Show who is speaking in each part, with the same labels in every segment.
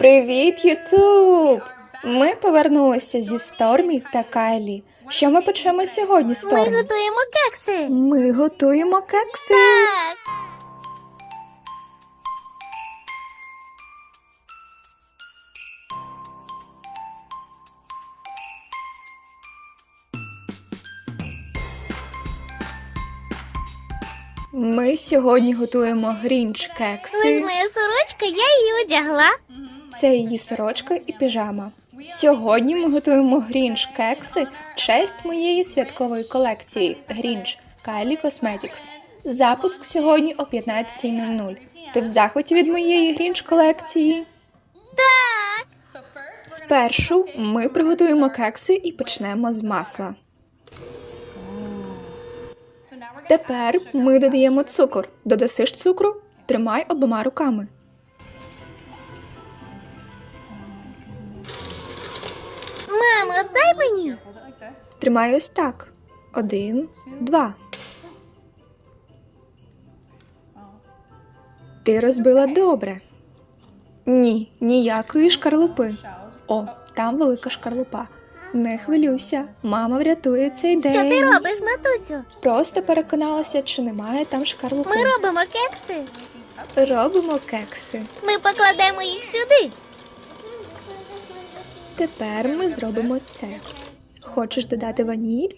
Speaker 1: Привіт, Ютуб! Ми повернулися зі Стормі та Кайлі. Що ми почнемо сьогодні,
Speaker 2: Ми готуємо кекси.
Speaker 1: Ми готуємо кекси.
Speaker 2: Так.
Speaker 1: Ми сьогодні готуємо грінч
Speaker 2: Ось моя сорочка, я її одягла.
Speaker 1: Це її сорочка і піжама. Сьогодні ми готуємо грінч кекси в честь моєї святкової колекції Грінч Кайлі Cosmetics. Запуск сьогодні о 15.00. Ти в захваті від моєї грінч колекції?
Speaker 2: Так.
Speaker 1: Спершу ми приготуємо кекси і почнемо з масла. Тепер ми додаємо цукор. Додасиш цукру? Тримай обома руками.
Speaker 2: Дай мені.
Speaker 1: Тримай ось так. Один, два. Ти розбила добре. Ні, ніякої шкарлупи. О, там велика шкарлупа. Не хвилюйся, мама врятує цей
Speaker 2: Що ти робиш, матусю?
Speaker 1: Просто переконалася, чи немає там шкарлупи.
Speaker 2: Ми робимо кекси.
Speaker 1: Робимо кекси.
Speaker 2: Ми покладемо їх сюди.
Speaker 1: Тепер ми зробимо це. Хочеш додати ваніль?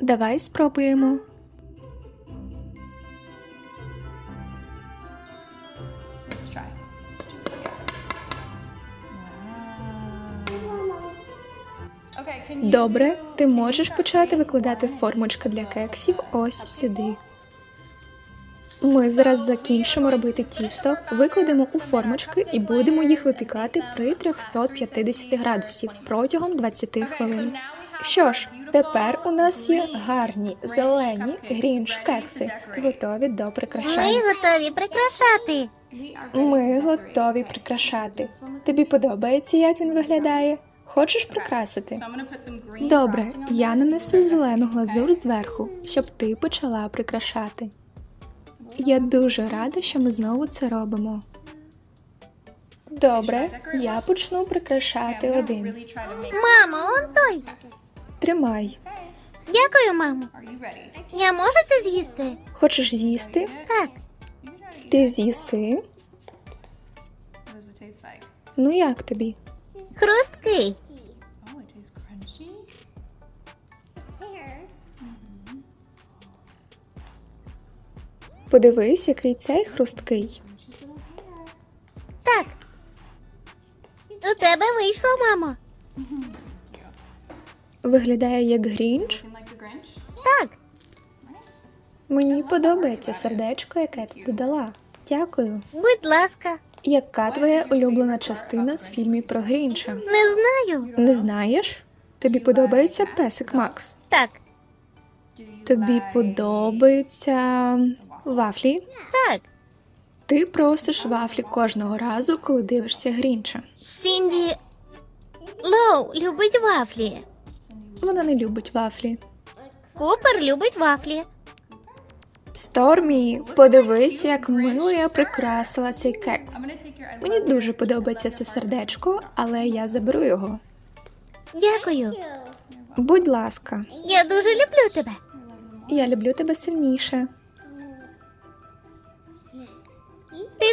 Speaker 1: Давай спробуємо. Добре, ти можеш почати викладати формочки для кексів ось сюди. Ми зараз закінчимо робити тісто, викладемо у формочки і будемо їх випікати при 350 градусів протягом 20 хвилин. Що ж, тепер у нас є гарні зелені грінч кекси, готові до
Speaker 2: Ми готові прикрашати.
Speaker 1: Ми готові прикрашати. Тобі подобається, як він виглядає? Хочеш прикрасити? Добре, я нанесу зелену глазур зверху, щоб ти почала прикрашати. Я дуже рада, що ми знову це робимо. Добре, я почну прикрашати один.
Speaker 2: Мамо, он той.
Speaker 1: Тримай.
Speaker 2: Дякую, мамо. Я можу це з'їсти?
Speaker 1: Хочеш з'їсти?
Speaker 2: Так.
Speaker 1: Ти з'їси. Ну як тобі?
Speaker 2: Хрусткий.
Speaker 1: Подивись, який цей хрусткий.
Speaker 2: Так. У тебе вийшло, мамо.
Speaker 1: Виглядає як грінч.
Speaker 2: Так.
Speaker 1: Мені подобається сердечко, яке ти додала. Дякую.
Speaker 2: Будь ласка.
Speaker 1: Яка твоя улюблена частина з фільмів про Грінча?
Speaker 2: Не знаю.
Speaker 1: Не знаєш? Тобі подобається песик Макс?
Speaker 2: Так.
Speaker 1: Тобі подобаються вафлі?
Speaker 2: Так.
Speaker 1: Ти просиш вафлі кожного разу, коли дивишся Грінча.
Speaker 2: Сінді Лоу любить вафлі.
Speaker 1: Вона не любить вафлі.
Speaker 2: Купер любить вафлі.
Speaker 1: Стормі, подивись, як мило я прикрасила цей кекс. Мені дуже подобається це сердечко, але я заберу його.
Speaker 2: Дякую.
Speaker 1: Будь ласка,
Speaker 2: Я дуже люблю тебе.
Speaker 1: я люблю тебе сильніше.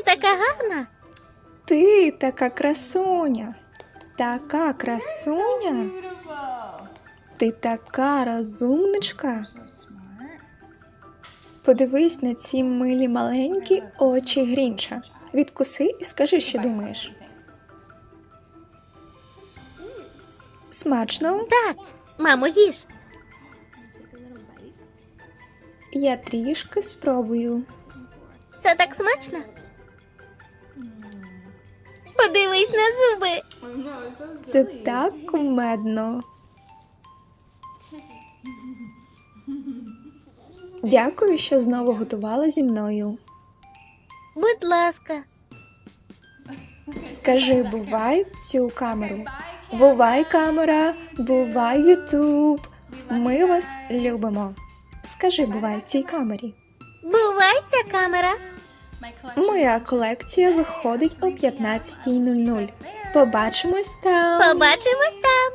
Speaker 2: Така гарна.
Speaker 1: Ти така красуня. Така красуня. Ти така розумничка. Подивись на ці милі маленькі очі Грінча. Відкуси і скажи, що думаєш. Смачно,
Speaker 2: Так. Мамо, їж.
Speaker 1: я трішки спробую.
Speaker 2: Це так смачно. Подивись на зуби.
Speaker 1: Це так кумедно. Дякую, що знову готувала зі мною.
Speaker 2: Будь ласка.
Speaker 1: Скажи, бувай цю камеру. Бувай, камера, бувай, Ютуб. Ми вас любимо. Скажи, бувай цій камері.
Speaker 2: Бувай ця камера.
Speaker 1: Моя колекція виходить о 15.00. Побачимось там.
Speaker 2: Побачимось там.